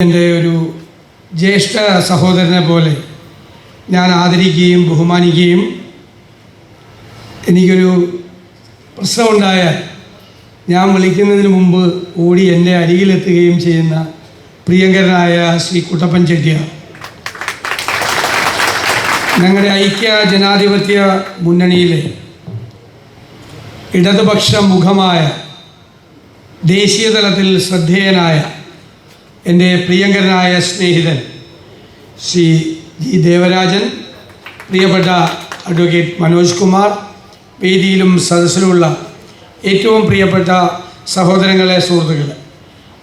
എന്റെ ഒരു ജ്യേഷ്ഠ സഹോദരനെ പോലെ ഞാൻ ആദരിക്കുകയും ബഹുമാനിക്കുകയും എനിക്കൊരു പ്രശ്നമുണ്ടായാൽ ഞാൻ വിളിക്കുന്നതിന് മുമ്പ് ഓടി എന്റെ അരികിലെത്തുകയും ചെയ്യുന്ന പ്രിയങ്കരനായ ശ്രീ കുട്ടപ്പൻ ചെട്ടിയ ഞങ്ങളുടെ ഐക്യ ജനാധിപത്യ മുന്നണിയിലെ ഇടതുപക്ഷ മുഖമായ ദേശീയ തലത്തിൽ ശ്രദ്ധേയനായ എന്റെ പ്രിയങ്കരനായ സ്നേഹിതൻ ശ്രീ ജി ദേവരാജൻ പ്രിയപ്പെട്ട അഡ്വക്കേറ്റ് മനോജ് കുമാർ വേദിയിലും സദസ്സിലുമുള്ള ഏറ്റവും പ്രിയപ്പെട്ട സഹോദരങ്ങളെ സുഹൃത്തുക്കളെ.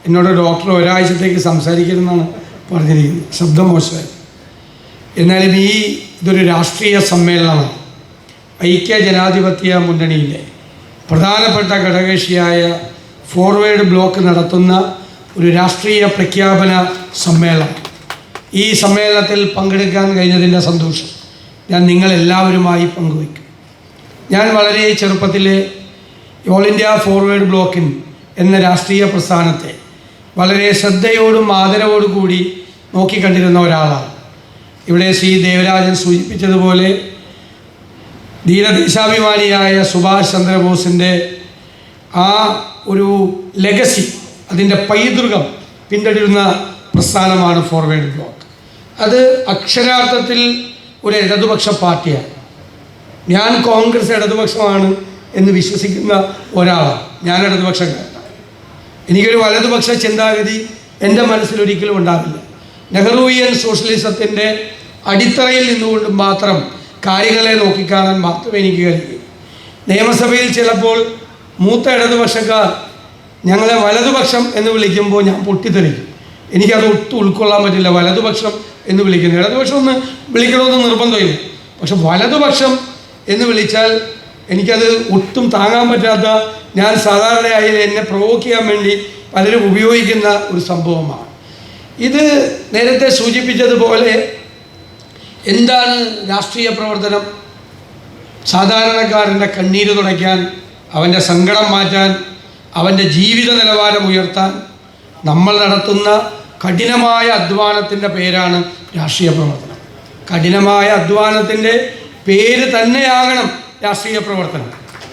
എന്നോട് ഡോക്ടർ ഒരാഴ്ചത്തേക്ക് സംസാരിക്കണമെന്നാണ് പറഞ്ഞിരിക്കുന്നത്. ശബ്ദം മോശമായി. എന്നാലും ഈ ഇതൊരു രാഷ്ട്രീയ സമ്മേളനമാണ്. ഐക്യ ജനാധിപത്യ മുന്നണിയിലെ പ്രധാനപ്പെട്ട ഘടകകക്ഷിയായ ഫോർവേഡ് ബ്ലോക്ക് നടത്തുന്ന ഒരു രാഷ്ട്രീയ പ്രഖ്യാപന സമ്മേളനം. ഈ സമ്മേളനത്തിൽ പങ്കെടുക്കാൻ കഴിഞ്ഞതിന്റെ സന്തോഷം ഞാൻ നിങ്ങളെല്ലാവരുമായി പങ്കുവയ്ക്കും. ഞാൻ വളരെ ചെറുപ്പത്തിലെ ഓൾ ഇന്ത്യ ഫോർവേഡ് ബ്ലോക്കിൻ എന്ന രാഷ്ട്രീയ പ്രസ്ഥാനത്തെ വളരെ ശ്രദ്ധയോടും ആദരവോടും കൂടി നോക്കിക്കണ്ടിരുന്ന ഒരാളാണ്. ഇവിടെ ശ്രീ ദേവരാജൻ സൂചിപ്പിച്ചതുപോലെ ധീരദേശാഭിമാനിയായ സുഭാഷ് ചന്ദ്രബോസിന്റെ ആ ഒരു ലെഗസി അതിന്റെ പൈതൃകം പിന്തുടരുന്ന പ്രസ്ഥാനമാണ് ഫോർവേഡ് ബ്ലോക്ക്. അത് അക്ഷരാർത്ഥത്തിൽ ഒരു ഇടതുപക്ഷ പാർട്ടിയാണ്. ഞാൻ കോൺഗ്രസ് ഇടതുപക്ഷമാണ് എന്ന് വിശ്വസിക്കുന്ന ഒരാളാണ്. ഞാൻ ഇടതുപക്ഷക്കാരനാണ്. എനിക്കൊരു വലതുപക്ഷ ചിന്താഗതി എന്റെ മനസ്സിൽ ഒരിക്കലും ഉണ്ടാവില്ല. നെഹ്റുവിയൻ സോഷ്യലിസത്തിന്റെ അടിത്തറയിൽ നിന്നുകൊണ്ട് മാത്രം കാര്യങ്ങളെ നോക്കിക്കാണാൻ മാത്രമേ എനിക്ക് കഴിയൂ. നിയമസഭയിൽ ചിലപ്പോൾ മൂത്ത ഇടതുപക്ഷക്കാർ ഞങ്ങളെ വലതുപക്ഷം എന്ന് വിളിക്കുമ്പോൾ ഞാൻ പൊട്ടിത്തെറിക്കും. എനിക്കത് ഒട്ടും ഉൾക്കൊള്ളാൻ പറ്റില്ല. വലതുപക്ഷം എന്ന് വിളിക്കുന്നത് ഇടതുപക്ഷം ഒന്ന് വിളിക്കണമെന്ന് നിർബന്ധമില്ല. പക്ഷെ വലതുപക്ഷം എന്ന് വിളിച്ചാൽ എനിക്കത് ഒട്ടും താങ്ങാൻ പറ്റാത്ത ഞാൻ സാധാരണയായി എന്നെ പ്രൊവോക്ക് ചെയ്യാൻ വേണ്ടി പലരും ഉപയോഗിക്കുന്ന ഒരു സംഭവമാണ്. ഇത് നേരത്തെ സൂചിപ്പിച്ചതുപോലെ എന്താണ് രാഷ്ട്രീയ പ്രവർത്തനം? സാധാരണക്കാരന്റെ കണ്ണീര് തുടയ്ക്കാൻ അവന്റെ സങ്കടം മാറ്റാൻ അവന്റെ ജീവിത നിലവാരം ഉയർത്താൻ നമ്മൾ നടത്തുന്ന കഠിനമായ അധ്വാനത്തിന്റെ പേരാണ് രാഷ്ട്രീയ പ്രവർത്തനം. കഠിനമായ അധ്വാനത്തിന്റെ പേര് തന്നെയാകണം രാഷ്ട്രീയ പ്രവർത്തനം.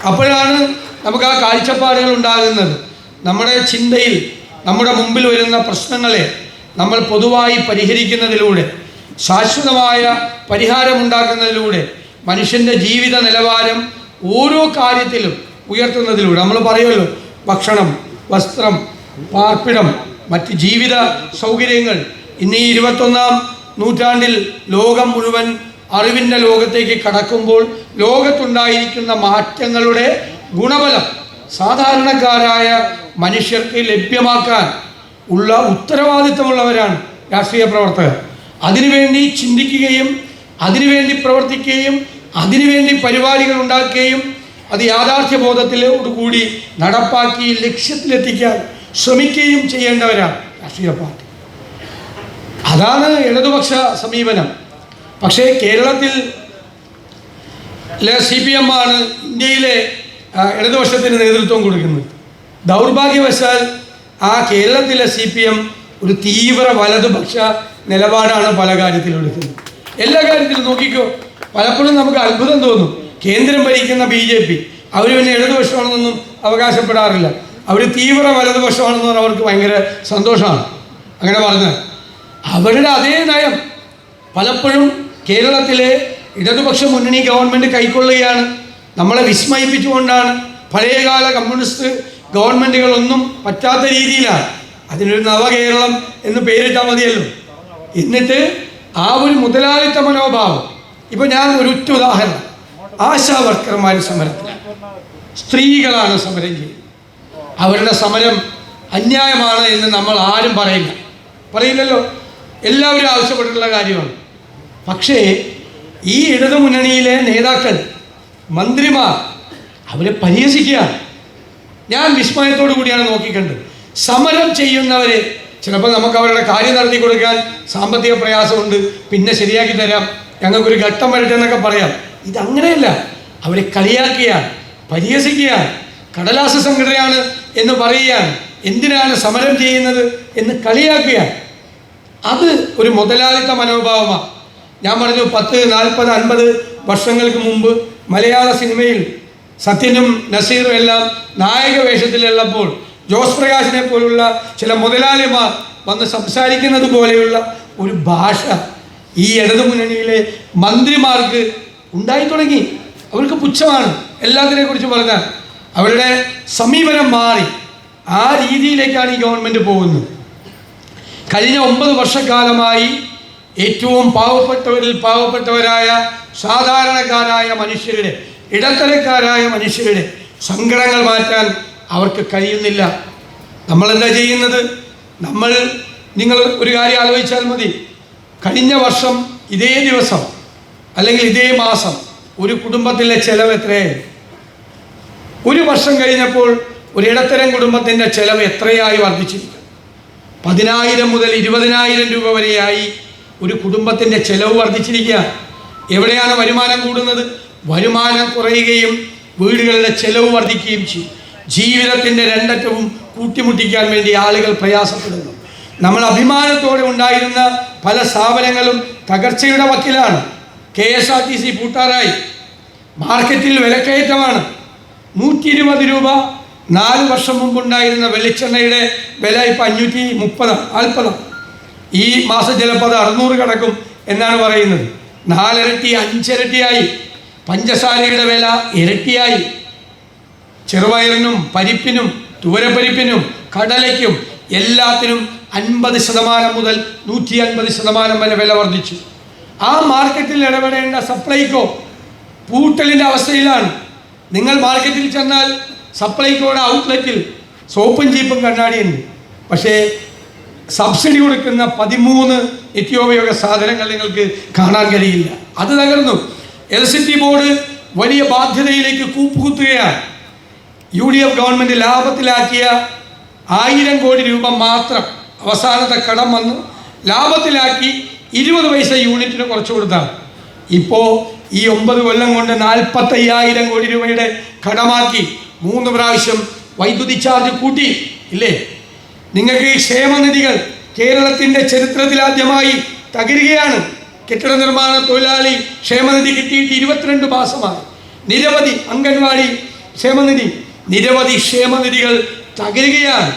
അപ്പോഴാണ് നമുക്ക് ആ കാഴ്ചപ്പാടുകൾ ഉണ്ടാകുന്നത്. നമ്മുടെ ചിന്തയിൽ നമ്മുടെ മുമ്പിൽ വരുന്ന പ്രശ്നങ്ങളെ നമ്മൾ പൊതുവായി പരിഹരിക്കുന്നതിലൂടെ ശാശ്വതമായ പരിഹാരമുണ്ടാക്കുന്നതിലൂടെ മനുഷ്യന്റെ ജീവിത നിലവാരം ഓരോ കാര്യത്തിലും ഉയർത്തുന്നതിലൂടെ. നമ്മൾ പറയുമല്ലോ ഭക്ഷണം വസ്ത്രം പാർപ്പിടം മറ്റ് ജീവിത സൗകര്യങ്ങൾ ഇന്ന് ഈ ഇരുപത്തൊന്നാം നൂറ്റാണ്ടിൽ ലോകം മുഴുവൻ അറിവിന്റെ ലോകത്തേക്ക് കടക്കുമ്പോൾ ലോകത്തുണ്ടായിരിക്കുന്ന മാറ്റങ്ങളുടെ ഗുണബലം സാധാരണക്കാരായ മനുഷ്യർക്ക് ലഭ്യമാക്കാൻ ഉള്ള ഉത്തരവാദിത്തമുള്ളവരാണ് രാഷ്ട്രീയ പ്രവർത്തകർ. അതിനുവേണ്ടി ചിന്തിക്കുകയും അതിനുവേണ്ടി പ്രവർത്തിക്കുകയും അതിനുവേണ്ടി പരിപാടികൾ ഉണ്ടാക്കുകയും അത് യാഥാർത്ഥ്യ ബോധത്തിലോടുകൂടി നടപ്പാക്കി ലക്ഷ്യത്തിലെത്തിക്കാൻ ശ്രമിക്കുകയും ചെയ്യേണ്ടവരാണ് രാഷ്ട്രീയ പാർട്ടി. അതാണ് ഇടതുപക്ഷ സമീപനം. പക്ഷേ കേരളത്തിൽ സി പി എം ആണ് ഇന്ത്യയിലെ ഇടതുപക്ഷത്തിന് നേതൃത്വം കൊടുക്കുന്നത്. ദൗർഭാഗ്യവശാൽ ആ കേരളത്തിലെ സി പി എം ഒരു തീവ്ര വലതുപക്ഷ നിലപാടാണ് പല കാര്യത്തിലും എടുക്കുന്നത്. എല്ലാ കാര്യത്തിലും നോക്കിക്കോ പലപ്പോഴും നമുക്ക് അത്ഭുതം തോന്നും. കേന്ദ്രം ഭരിക്കുന്ന ബി ജെ പി അവർ പിന്നെ ഇടതുപക്ഷമാണെന്നൊന്നും അവകാശപ്പെടാറില്ല. അവർ തീവ്ര വലതുപക്ഷമാണെന്ന് പറഞ്ഞാൽ അവർക്ക് ഭയങ്കര സന്തോഷമാണ്. അങ്ങനെ പറഞ്ഞത് അവരുടെ അതേ നയം പലപ്പോഴും കേരളത്തിലെ ഇടതുപക്ഷ മുന്നണി ഗവൺമെന്റ് കൈക്കൊള്ളുകയാണ്. നമ്മളെ വിസ്മയിപ്പിച്ചുകൊണ്ടാണ് പഴയകാല കമ്മ്യൂണിസ്റ്റ് ഗവൺമെന്റുകളൊന്നും പറ്റാത്ത രീതിയിലാണ്. അതിനൊരു നവകേരളം എന്ന് പേരിട്ടാൽ മതിയല്ലോ. എന്നിട്ട് ആ ഒരു മുതലാളിത്ത മനോഭാവം. ഇപ്പോൾ ഞാൻ ഒരു ഉറ്റ ഉദാഹരണം. ആശാ വർക്കർമാർ സമരത്തിലാണ്. സ്ത്രീകളാണ് സമരം ചെയ്യുന്നത്. അവരുടെ സമരം അന്യായമാണ് എന്ന് നമ്മൾ ആരും പറയില്ല. പറയില്ലല്ലോ. എല്ലാവരും ആവശ്യപ്പെട്ടിട്ടുള്ള കാര്യമാണ്. പക്ഷേ ഈ ഇടതു മുന്നണിയിലെ നേതാക്കൾ മന്ത്രിമാർ അവരെ പരിഹസിക്കുക ഞാൻ വിസ്മയത്തോടു കൂടിയാണ് നോക്കിക്കണ്ടത്. സമരം ചെയ്യുന്നവരെ ചിലപ്പോൾ നമുക്ക് അവരുടെ കാര്യം നടത്തി കൊടുക്കാൻ സാമ്പത്തിക പ്രയാസമുണ്ട്. പിന്നെ ശരിയാക്കി തരാം. ഞങ്ങൾക്കൊരു ഘട്ടം വരട്ടെ എന്നൊക്കെ പറയാം. ഇതങ്ങനെയല്ല. അവരെ കളിയാക്കുക പരിഹസിക്കുക കടലാസ സംഘടനയാണ് എന്ന് പറയുകയാണ് എന്തിനാണ് സമരം ചെയ്യുന്നത് എന്ന് കളിയാക്കുക. അത് ഒരു മുതലാളിത്ത മനോഭാവമാണ് ഞാൻ പറഞ്ഞു പത്ത് നാൽപ്പത് അൻപത് വർഷങ്ങൾക്ക് മുമ്പ് മലയാള സിനിമയിൽ സത്യനും നസീറും എല്ലാം നായക വേഷത്തിലുള്ളപ്പോൾ ജോസ് പ്രകാശിനെ പോലുള്ള ചില മുതലാളിമാർ വന്ന് സംസാരിക്കുന്നത് പോലെയുള്ള ഒരു ഭാഷ ഈ ഇടതുമുന്നണിയിലെ മന്ത്രിമാർക്ക് ഉണ്ടായി തുടങ്ങി അവർക്ക് പുച്ഛമാണ്. എല്ലാത്തിനെ കുറിച്ച് പറഞ്ഞാൽ അവരുടെ സമീപനം മാറി. ആ രീതിയിലേക്കാണ് ഈ ഗവൺമെന്റ് പോകുന്നത്. കഴിഞ്ഞ ഒമ്പത് വർഷക്കാലമായി ഏറ്റവും പാവപ്പെട്ടവരിൽ പാവപ്പെട്ടവരായ സാധാരണക്കാരായ മനുഷ്യരുടെ ഇടത്തരക്കാരായ മനുഷ്യരുടെ സങ്കടങ്ങൾ മാറ്റാൻ അവർക്ക് കഴിയുന്നില്ല. നമ്മളെന്താ ചെയ്യുന്നത്? നമ്മൾ നിങ്ങൾ ഒരു കാര്യം ആലോചിച്ചാൽ മതി. കഴിഞ്ഞ വർഷം ഇതേ ദിവസം അല്ലെങ്കിൽ ഇതേ മാസം ഒരു കുടുംബത്തിലെ ചെലവ് എത്രയായി ഒരു വർഷം കഴിഞ്ഞപ്പോൾ ഒരു ഇടത്തരം കുടുംബത്തിന്റെ ചെലവ് എത്രയായി വർദ്ധിച്ചിരിക്കും പതിനായിരം മുതൽ ഇരുപതിനായിരം രൂപ വരെയായി ഒരു കുടുംബത്തിന്റെ ചെലവ് വർദ്ധിച്ചിരിക്കുക. എവിടെയാണ് വരുമാനം കൂടുന്നത്? വരുമാനം കുറയുകയും വീടുകളുടെ ചെലവ് വർദ്ധിക്കുകയും ചെയ്യും. ജീവിതത്തിന്റെ രണ്ടറ്റവും കൂട്ടിമുട്ടിക്കാൻ വേണ്ടി ആളുകൾ പ്രയാസപ്പെടുന്നു. നമ്മൾ അഭിമാനത്തോടെ ഉണ്ടായിരുന്ന പല സ്ഥാപനങ്ങളും തകർച്ചയുടെ വക്കിലാണ്. K S R T C പൂട്ടാറായി. മാർക്കറ്റിൽ വിലക്കയറ്റമാണ്. നൂറ്റി ഇരുപത് രൂപ നാല് വർഷം മുമ്പുണ്ടായിരുന്ന വെളിച്ചെണ്ണയുടെ വില ഇപ്പം അഞ്ഞൂറ്റി മുപ്പത് നാൽപ്പത്. ഈ മാസം ചിലപ്പോൾ അത് അറുന്നൂറ് കിടക്കും എന്നാണ് പറയുന്നത്. നാലിരട്ടി അഞ്ചിരട്ടിയായി. പഞ്ചസാരയുടെ വില ഇരട്ടിയായി. ചെറുപയറിനും പരിപ്പിനും തുവരപ്പരിപ്പിനും കടലയ്ക്കും എല്ലാത്തിനും അൻപത് ശതമാനം മുതൽ നൂറ്റി അൻപത് ശതമാനം വരെ വില വർദ്ധിച്ചു. ആ മാർക്കറ്റിൽ ഇടപെടേണ്ട സപ്ലൈകോ പൂട്ടലിന്റെ അവസ്ഥയിലാണ്. നിങ്ങൾ മാർക്കറ്റിൽ ചെന്നാൽ സപ്ലൈകോയുടെ ഔട്ട്ലെറ്റിൽ സോപ്പും ചീപ്പും കണ്ണാടിയുണ്ട്. പക്ഷേ സബ്സിഡി കൊടുക്കുന്ന പതിമൂന്ന് നിത്യോപയോഗ സാധനങ്ങൾ നിങ്ങൾക്ക് കാണാൻ കഴിയില്ല. അത് തകർന്നു. ഇലക്ട്രിസിറ്റി ബോർഡ് വലിയ ബാധ്യതയിലേക്ക് കൂപ്പുകുത്തുകയാണ്. യു ഡി എഫ് ഗവൺമെന്റ് ലാഭത്തിലാക്കിയ ആയിരം കോടി രൂപ മാത്രം അവസാനത്തെ കടം വന്നു. ലാഭത്തിലാക്കി ഇരുപത് പൈസ യൂണിറ്റിന് കുറച്ച് കൊടുത്താൽ. ഇപ്പോൾ ഈ ഒമ്പത് കൊല്ലം കൊണ്ട് നാൽപ്പത്തയ്യായിരം കോടി രൂപയുടെ കടമാക്കി മൂന്ന് പ്രാവശ്യം വൈദ്യുതി ചാർജ് കൂട്ടി ഇല്ലേ? നിങ്ങൾക്ക് ഈ ക്ഷേമനിധികൾ കേരളത്തിന്റെ ചരിത്രത്തിൽ ആദ്യമായി തകരുകയാണ്. കെട്ടിട നിർമ്മാണ തൊഴിലാളി ക്ഷേമനിധി കിട്ടിയിട്ട് ഇരുപത്തിരണ്ട് മാസമാണ് നിരവധി അംഗൻവാടി ക്ഷേമനിധി നിരവധി ക്ഷേമനിധികൾ തകരുകയാണ്.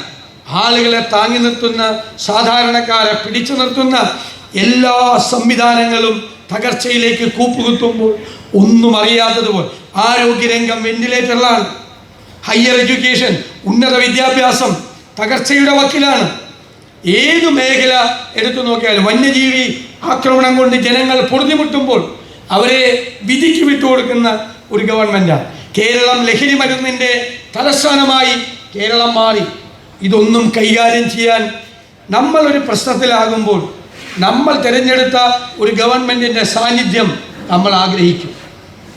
ആളുകളെ താങ്ങി നിർത്തുന്ന സാധാരണക്കാരെ പിടിച്ചു നിർത്തുന്ന എല്ലാ സംവിധാനങ്ങളും തകർച്ചയിലേക്ക് കൂപ്പുകുത്തുമ്പോൾ ഒന്നും അറിയാത്തതുപോലെ ആരോഗ്യരംഗം വെന്റിലേറ്ററിലാണ്. ഹയർ എഡ്യൂക്കേഷൻ ഉന്നത വിദ്യാഭ്യാസം തകർച്ചയുടെ വക്കിലാണ്. ഏത് മേഖല എടുത്തു നോക്കിയാലും വന്യജീവി ആക്രമണം കൊണ്ട് ജനങ്ങൾ പൊറുതിമുട്ടുമ്പോൾ അവരെ വിധിക്ക് വിട്ടുകൊടുക്കുന്ന ഒരു ഗവൺമെന്റാണ് കേരളം ലഹരി മരുന്നിന്റെ തലസ്ഥാനമായി കേരളം മാറി. ഇതൊന്നും കൈകാര്യം ചെയ്യാൻ നമ്മളൊരു പ്രശ്നത്തിലാകുമ്പോൾ നമ്മൾ തിരഞ്ഞെടുത്ത ഒരു ഗവൺമെന്റിന്റെ സാന്നിധ്യം നമ്മൾ ആഗ്രഹിക്കും.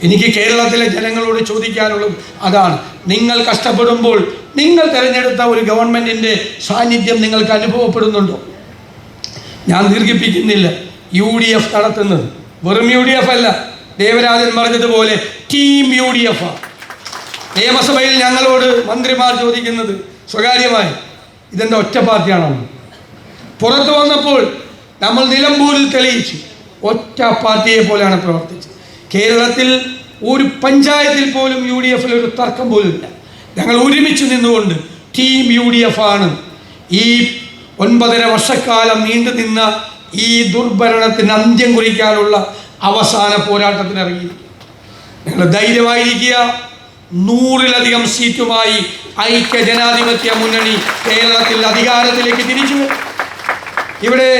എനിക്ക് കേരളത്തിലെ ജനങ്ങളോട് ചോദിക്കാനുള്ളത് അതാണ്. നിങ്ങൾ കഷ്ടപ്പെടുമ്പോൾ നിങ്ങൾ തിരഞ്ഞെടുത്ത ഒരു ഗവൺമെന്റിന്റെ സാന്നിധ്യം നിങ്ങൾക്ക് അനുഭവപ്പെടുന്നുണ്ടോ? ഞാൻ ദീർഘിപ്പിക്കുന്നില്ല. യു ഡി എഫ് നടത്തുന്നത്. വെറും യു ഡി എഫ് അല്ല. ദേവരാജൻ പറഞ്ഞതുപോലെ ടീം യു ഡി എഫ് നിയമസഭയിൽ ഞങ്ങളോട് മന്ത്രിമാർ ചോദിക്കുന്നത് സ്വകാര്യമായി. ഇതെന്താ ഒറ്റ പാർട്ടിയാണോ? പുറത്തു വന്നപ്പോൾ നമ്മൾ നിലമ്പൂരിൽ തെളിയിച്ചു. ഒറ്റ പാർട്ടിയെ പോലെയാണ് പ്രവർത്തിച്ചത്. കേരളത്തിൽ ഒരു പഞ്ചായത്തിൽ പോലും യു ഡി എഫിൽ ഒരു തർക്കം പോലും ഇല്ല ഞങ്ങൾ ഒരുമിച്ച് നിന്നുകൊണ്ട് ടീം യു ഡി എഫ് ആണ് ഈ ഒൻപതര വർഷക്കാലം നീണ്ടു നിന്ന ഈ ദുർഭരണത്തിന് അന്ത്യം കുറിക്കാനുള്ള അവസാന പോരാട്ടത്തിന് ഇറങ്ങിയിരിക്കുക നിങ്ങൾ ധൈര്യമായിരിക്കുക. നൂറിലധികം സീറ്റുമായി ഐക്യ ജനാധിപത്യ മുന്നണി കേരളത്തിൽ അധികാരത്തിലേക്ക് തിരിച്ചു ഇവിടെ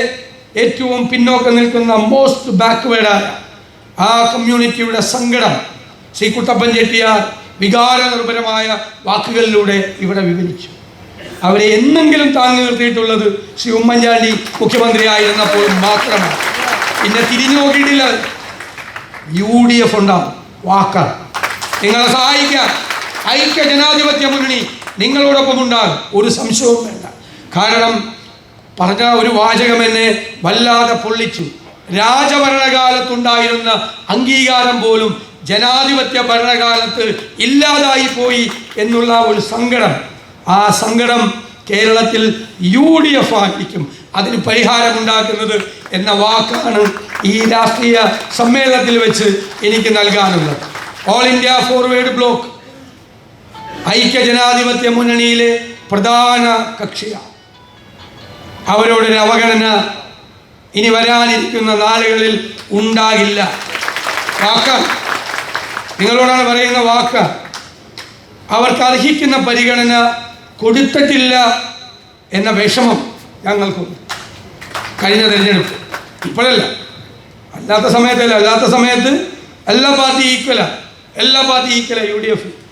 ഏറ്റവും പിന്നോക്കം നിൽക്കുന്ന മോസ്റ്റ് ബാക്ക്വേഡായ ആ കമ്മ്യൂണിറ്റിയുടെ സങ്കടം ശ്രീ കുട്ടപ്പൻ ചെട്ടിയാർ വികാര നിർഭരമായ വാക്കുകളിലൂടെ ഇവിടെ വിവരിച്ചു. അവരെ എന്നെങ്കിലും താങ്ങി നിർത്തിയിട്ടുള്ളത് ശ്രീ ഉമ്മൻചാണ്ടി മുഖ്യമന്ത്രിയായിരുന്നപ്പോൾ മാത്രമാണ്. പിന്നെ തിരിഞ്ഞു നോക്കിയിട്ടില്ല. യു ഡി എഫ് ഉണ്ടാവും. വാക്ക. നിങ്ങളെ സഹായിക്കാൻ ഐക്യ ജനാധിപത്യ മുന്നണി നിങ്ങളോടൊപ്പം ഉണ്ടാകും. ഒരു സംശയവും വേണ്ട. കാരണം പറഞ്ഞ ഒരു വാചകം എന്നെ വല്ലാതെ പൊള്ളിച്ചു. രാജഭരണകാലത്തുണ്ടായിരുന്ന അംഗീകാരം പോലും ജനാധിപത്യ ഭരണകാലത്ത് ഇല്ലാതായി പോയി എന്നുള്ള ഒരു സങ്കടം. ആ സങ്കടം കേരളത്തിൽ യു ഡി എഫ് ആയിരിക്കും. അതിന് പരിഹാരമുണ്ടാക്കുന്നത് എന്ന വാക്കാണ് ഈ രാഷ്ട്രീയ സമ്മേളനത്തിൽ വെച്ച് എനിക്ക് നൽകാനുള്ളത്. ഓൾ ഇന്ത്യ ഫോർവേഡ് ബ്ലോക്ക് ഐക്യ ജനാധിപത്യ മുന്നണിയിലെ പ്രധാന കക്ഷിയാണ്. അവരോടൊരു അവഗണന ഇനി വരാനിരിക്കുന്ന നാളുകളിൽ ഉണ്ടാകില്ല. വാക്ക. നിങ്ങളോടാണ് പറയുന്ന വാക്ക്. അവർക്ക് അർഹിക്കുന്ന പരിഗണന കൊടുത്തിട്ടില്ല എന്ന വിഷമം ഞങ്ങൾക്കുണ്ട്. കഴിഞ്ഞ തിരഞ്ഞെടുപ്പ്. ഇപ്പോഴല്ല. അല്ലാത്ത സമയത്തല്ല. അല്ലാത്ത സമയത്ത് എല്ലാ പാർട്ടി ഈക്വലാണ് എല്ലാ പാർട്ടി ഈക്വലാണ് യു ഡി എഫ്.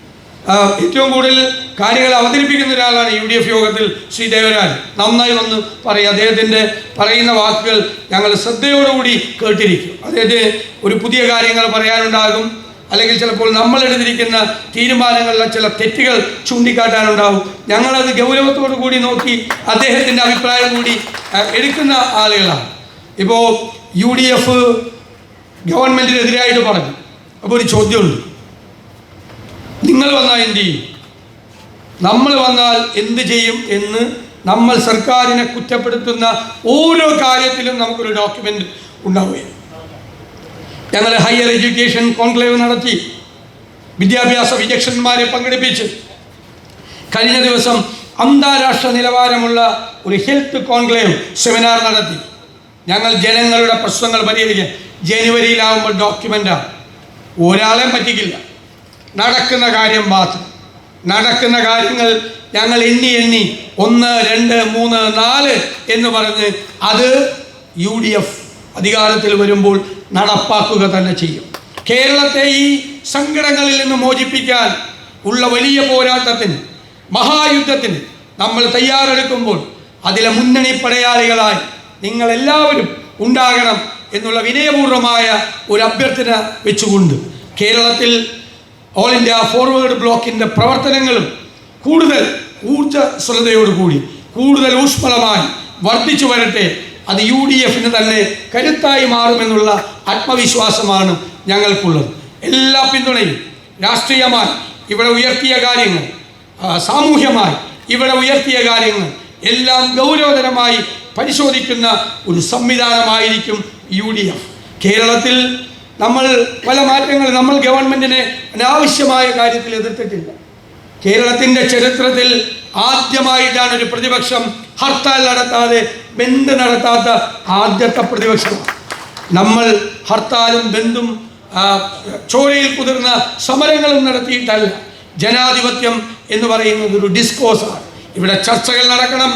ഏറ്റവും കൂടുതൽ കാര്യങ്ങൾ അവതരിപ്പിക്കുന്ന ഒരാളാണ് യു ഡി എഫ് യോഗത്തിൽ ശ്രീ ദേവരാജ്. നന്നായി വന്ന് പറയും അദ്ദേഹത്തിന്റെ പറയുന്ന വാക്കുകൾ ഞങ്ങൾ ശ്രദ്ധയോടുകൂടി കേട്ടിരിക്കും. അദ്ദേഹത്തെ ഒരു പുതിയ കാര്യങ്ങൾ പറയാനുണ്ടാകും. അല്ലെങ്കിൽ ചിലപ്പോൾ നമ്മൾ എടുത്തിരിക്കുന്ന തീരുമാനങ്ങളിലെ ചില തെറ്റുകൾ ചൂണ്ടിക്കാട്ടാനുണ്ടാവും ഞങ്ങളത് ഗൗരവത്തോടു കൂടി നോക്കി അദ്ദേഹത്തിന്റെ അഭിപ്രായം കൂടി എടുക്കുന്ന ആളുകളാണ്. ഇപ്പോൾ യു ഡി എഫ് ഗവൺമെന്റിനെതിരായിട്ട് പറഞ്ഞു. അപ്പോൾ ഒരു ചോദ്യമുണ്ട്. നിങ്ങൾ വന്നാൽ എന്ത് ചെയ്യും? നമ്മൾ വന്നാൽ എന്ത് ചെയ്യും എന്ന് നമ്മൾ സർക്കാരിനെ കുറ്റപ്പെടുത്തുന്ന ഓരോ കാര്യത്തിലും നമുക്കൊരു ഡോക്യുമെന്റ് ഉണ്ടാവുകയാണ്. ഞങ്ങൾ ഹയർ എഡ്യൂക്കേഷൻ കോൺക്ലേവ് നടത്തി. വിദ്യാഭ്യാസ വിദഗ്ധന്മാരെ പങ്കെടുപ്പിച്ച്. കഴിഞ്ഞ ദിവസം അന്താരാഷ്ട്ര നിലവാരമുള്ള ഒരു ഹെൽത്ത് കോൺക്ലേവ് സെമിനാർ നടത്തി. ഞങ്ങൾ ജനങ്ങളുടെ പ്രശ്നങ്ങൾ പരിഹരിക്കാൻ ജനുവരിയിലാവുമ്പോൾ ഡോക്യുമെന്റാണ് ഒരാളെ പറ്റിക്കില്ല. നടക്കുന്ന കാര്യം മാത്രം. നടക്കുന്ന കാര്യങ്ങൾ ഞങ്ങൾ എണ്ണി എണ്ണി ഒന്ന് രണ്ട് മൂന്ന് നാല് എന്ന് പറഞ്ഞ് അത് യു ഡി എഫ് അധികാരത്തിൽ വരുമ്പോൾ നടപ്പാക്കുക തന്നെ ചെയ്യും. കേരളത്തെ ഈ സങ്കടങ്ങളിൽ നിന്ന് മോചിപ്പിക്കാൻ ഉള്ള വലിയ പോരാട്ടത്തിന് മഹായുദ്ധത്തിന് നമ്മൾ തയ്യാറെടുക്കുമ്പോൾ അതിലെ മുന്നണി പടയാളികളായി നിങ്ങളെല്ലാവരും ഉണ്ടാകണം എന്നുള്ള വിനയപൂർവമായ ഒരു അഭ്യർത്ഥന വെച്ചുകൊണ്ട് കേരളത്തിൽ ഓൾ ഇന്ത്യ ഫോർവേഡ് ബ്ലോക്കിന്റെ പ്രവർത്തനങ്ങളും കൂടുതൽ ഊർജസ്വലതയോടുകൂടി കൂടുതൽ ഊഷ്മളമായി വർദ്ധിച്ചു വരട്ടെ. അത് യു ഡി എഫിന് തന്നെ കരുത്തായി മാറുമെന്നുള്ള ആത്മവിശ്വാസമാണ് ഞങ്ങൾക്കുള്ളത്. എല്ലാ പിന്തുണയും രാഷ്ട്രീയമായി ഇവിടെ ഉയർത്തിയ കാര്യങ്ങൾ സാമൂഹ്യമായി ഇവിടെ ഉയർത്തിയ കാര്യങ്ങൾ എല്ലാം ഗൗരവതരമായി പരിശോധിക്കുന്ന ഒരു സംവിധാനമായിരിക്കും യു ഡി എഫ്. കേരളത്തിൽ നമ്മൾ പല മാറ്റങ്ങൾ നമ്മൾ ഗവൺമെന്റിനെ അനാവശ്യമായ കാര്യത്തിൽ എതിർത്തിട്ടില്ല. കേരളത്തിന്റെ ചരിത്രത്തിൽ ആദ്യമായിട്ടാണ് ഒരു പ്രതിപക്ഷം ഹർത്താൽ നടത്താതെ ബന്ദ് നടത്താത്ത ആദ്യത്തെ പ്രതിപക്ഷം. നമ്മൾ ഹർത്താലും ബന്ധും ചോരയിൽ കുതിർന്ന സമരങ്ങളും നടത്തിയിട്ടല്ല. ജനാധിപത്യം എന്ന് പറയുന്നത് ഒരു ഡിസ്കോസാണ്. ഇവിടെ ചർച്ചകൾ നടക്കണം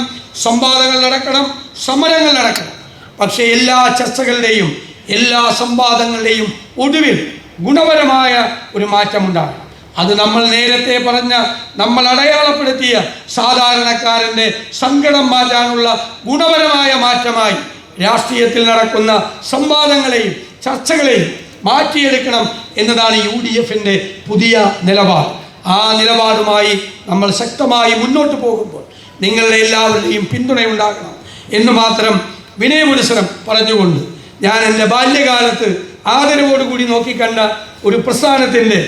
സംവാദങ്ങൾ നടക്കണം സമരങ്ങൾ നടക്കണം. പക്ഷേ എല്ലാ ചർച്ചകളുടെയും എല്ലാ സംവാദങ്ങളുടെയും ഒടുവിൽ ഗുണപരമായ ഒരു മാറ്റമുണ്ടാകും അത് നമ്മൾ നേരത്തെ പറഞ്ഞ നമ്മൾ അടയാളപ്പെടുത്തിയ സാധാരണക്കാരന്റെ സങ്കടം മാറ്റാനുള്ള ഗുണപരമായ മാറ്റമായി രാഷ്ട്രീയത്തിൽ നടക്കുന്ന സംവാദങ്ങളെയും ചർച്ചകളെയും മാറ്റിയെടുക്കണം എന്നതാണ് യു ഡി എഫിന്റെ പുതിയ നിലപാട്. ആ നിലപാടുമായി നമ്മൾ ശക്തമായി മുന്നോട്ട് പോകുമ്പോൾ നിങ്ങളുടെ എല്ലാവരുടെയും പിന്തുണയുണ്ടാകണം എന്ന് മാത്രം വിനയപുരസരം പറഞ്ഞുകൊണ്ട് ഞാൻ എന്റെ ബാല്യകാലത്ത് ആദരവോടുകൂടി നോക്കിക്കണ്ട ഒരു പ്രസ്ഥാനത്തിന്റെ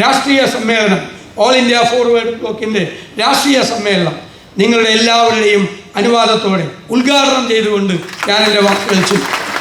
രാഷ്ട്രീയ സമ്മേളനം ഓൾ ഇന്ത്യ ഫോർവേഡ് ബ്ലോക്കിന്റെ രാഷ്ട്രീയ സമ്മേളനം നിങ്ങളുടെ എല്ലാവരുടെയും അനുവാദത്തോടെ ഉദ്ഘാടനം ചെയ്തുകൊണ്ട് ഞാൻ വാക്കുകൾ ചുരുക്കും.